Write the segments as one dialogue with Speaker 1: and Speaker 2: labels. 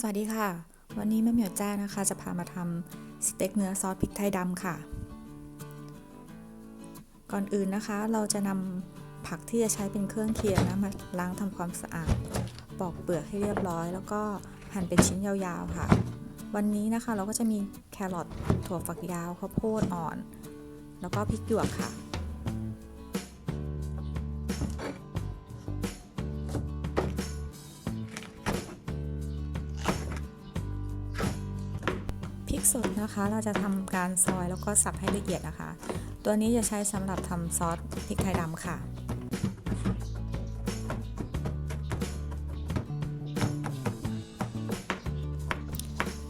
Speaker 1: สวัสดีค่ะ วันนี้แม่เหมียวแจ้นะคะ จะพามาทำสเต็กเนื้อซอสพริกไทยดำค่ะ ก่อนอื่นนะคะ เราจะนำผักที่จะใช้เป็นเครื่องเคียงนะมาล้างทำความสะอาด ปอกเปลือกให้เรียบร้อย แล้วก็หั่นเป็นชิ้นยาวๆค่ะ วันนี้นะคะเราก็จะมีแครอทถั่วฝักยาวข้าวโพดอ่อน แล้วก็พริกหยวกค่ะ สดนะคะ เราจะทำการซอยแล้วก็สับให้ละเอียดนะคะ ตัวนี้จะใช้สำหรับทำซอสพริกไทยดำค่ะ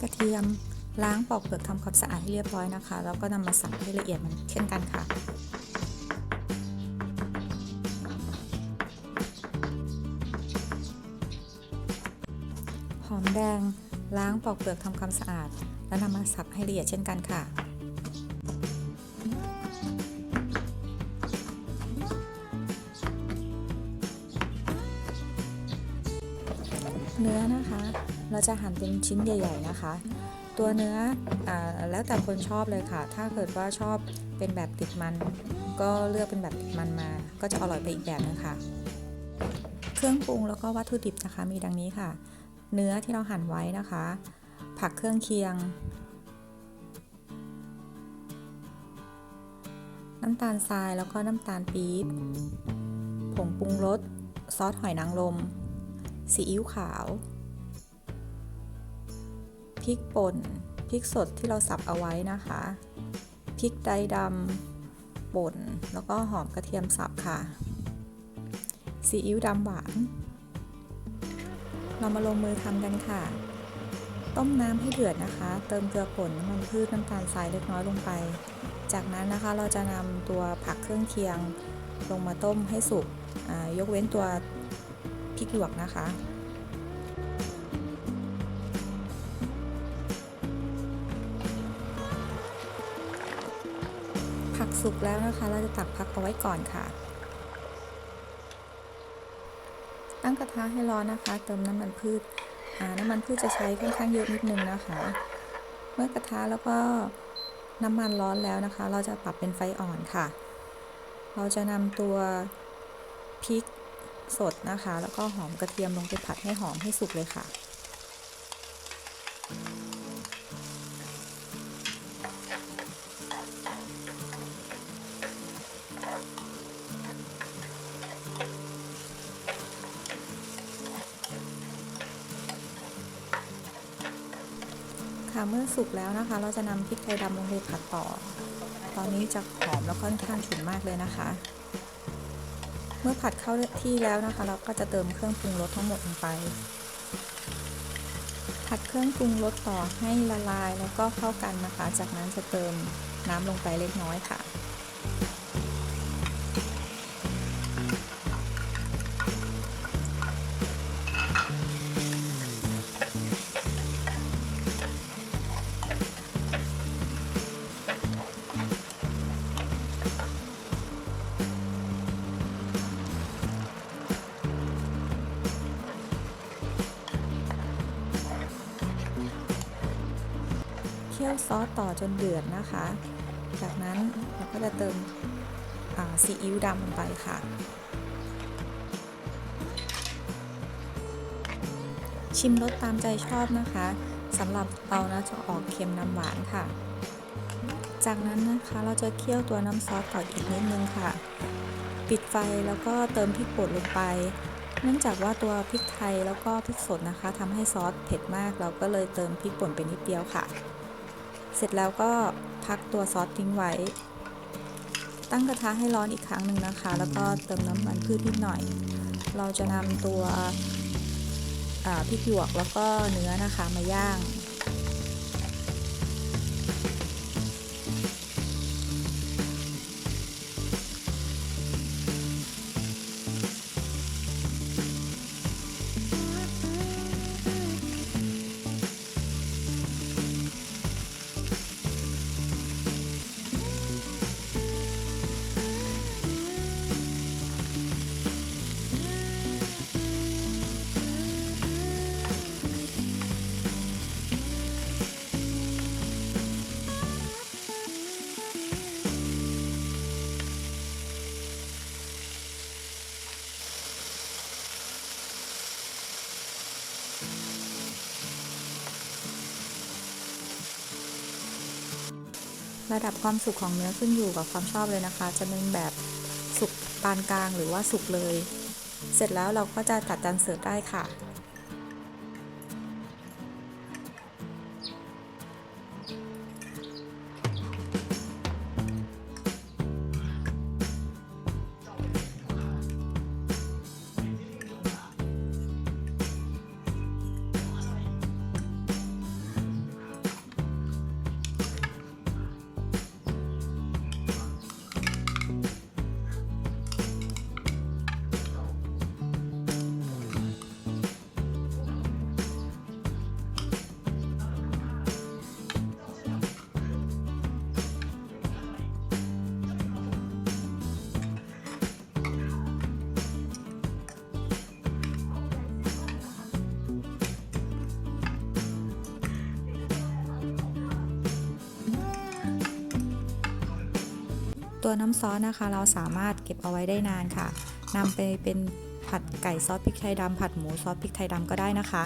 Speaker 1: กระเทียมล้างปอกเปลือกทำความสะอาดให้เรียบร้อยนะคะ แล้วก็นำมาสับให้ละเอียดเหมือนเช่นกันค่ะหอมแดงล้างปอกเปลือกทำความสะอาด แล้วนำมาสับให้ละเอียดเช่นกันค่ะเนื้อนะคะ เราจะหั่นเป็นชิ้นใหญ่ ๆ นะคะ ตัวเนื้ออแล้วแต่คนชอบเลยค่ะ ถ้าเกิดว่าชอบเป็นแบบติดมัน ก็เลือกเป็นแบบติดมันมา ก็จะอร่อยไปอีกแบบนึงค่ะ เครื่องปรุงแล้วก็วัตถุดิบนะคะมีดังนี้ค่ะ เนื้อที่เราหั่นไว้นะคะ ผักเครื่องเคียง น้ำตาลทรายแล้วก็น้ำตาลปี๊บผงปรุงรสซอสหอยนางรมซีอิ๊วขาวพริกป่นพริกสดที่เราสับเอาไว้นะคะพริกไทยดำป่นแล้วก็หอมกระเทียมสับค่ะซีอิ๊วดำหวาน เรามาลงมือทำกันค่ะ ต้มน้ำให้เดือดนะคะ เติมเกลือป่นน้ำมันพืชน้ำตาลทรายเล็กน้อยลงไป จากนั้นนะคะเราจะนำตัวผักเครื่องเคียงลงมาต้มให้สุกยกเว้นตัวพริกหยวกนะคะผักสุกแล้วนะคะ เราจะตักพักเอาไว้ก่อนค่ะ ตั้งกระทะให้ร้อนนะคะ เติมน้ำมันพืช น้ำมันพืชจะใช้ค่อนข้างเยอะนิดนึงนะคะ เมื่อกระทะแล้วก็น้ำมันร้อนแล้วนะคะ เราจะปรับเป็นไฟอ่อนค่ะ เราจะนำตัวพริกสดนะคะ แล้วก็หอมกระเทียมลงไปผัดให้หอมให้สุกเลยค่ะ ค่ะ เมื่อสุกแล้วนะคะ เราจะนำพริกไทยดำลงไปผัดต่อ ตอนนี้จะหอมแล้วค่อนข้างฉุนมากเลยนะคะ เมื่อผัดเข้าที่แล้วนะคะ เราก็จะเติมเครื่องปรุงรสทั้งหมดลงไป ผัดเครื่องปรุงรสต่อให้ละลายแล้วก็เข้ากันนะคะ จากนั้นจะเติมน้ำลงไปเล็กน้อยค่ะ เคี่ยวซอสต่อจนเดือดนะคะ จากนั้นเราก็จะเติมซีอิ๊วดำลงไปค่ะ ชิมรสตามใจชอบนะคะสำหรับเรานะจะออกเค็มน้ำหวานค่ะ จากนั้นนะคะเราจะเคี่ยวตัวน้ำซอสต่ออีกนิดนึงค่ะ ปิดไฟแล้วก็เติมพริกป่นลงไป เนื่องจากว่าตัวพริกไทยแล้วก็พริกสดนะคะทำให้ซอสเผ็ดมาก เราก็เลยเติมพริกป่นไปนิดเดียวค่ะ เสร็จแล้วก็พักตัวซอสทิ้งไว้ ตั้งกระทะให้ร้อนอีกครั้งหนึ่งนะคะ แล้วก็เติมน้ำมันพืชนิดหน่อย เราจะนำตัวพริกหยวกแล้วก็เนื้อนะคะมาย่าง ระดับความสุกของเนื้อขึ้นอยู่กับความชอบเลยนะคะ จะเป็นแบบสุกปานกลางหรือว่าสุกเลย เสร็จแล้วเราก็จะตัดจานเสิร์ฟได้ค่ะ ตัวน้ำซอสนะคะ เราสามารถเก็บเอาไว้ได้นานค่ะนำไปเป็นผัดไก่ซอสพริกไทยดำผัดหมูซอสพริกไทยดำก็ได้นะคะ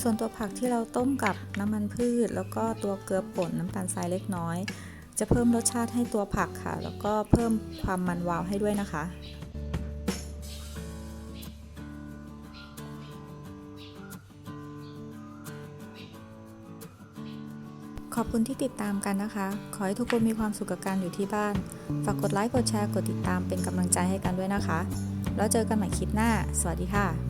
Speaker 1: ส่วนตัวผักที่เราต้มกับน้ำมันพืช แล้วก็ตัวเกลือป่นน้ำตาลทรายเล็กน้อย จะเพิ่มรสชาติให้ตัวผักค่ะ แล้วก็เพิ่มความมันวาวให้ด้วยนะคะ ขอบคุณที่ติดตามกันนะคะ ขอให้ทุกคนมีความสุขกับการอยู่ที่บ้าน ฝากกดไลค์ กดแชร์ กดติดตามเป็นกำลังใจให้กันด้วยนะคะ แล้วเจอกันใหม่คลิปหน้า สวัสดีค่ะ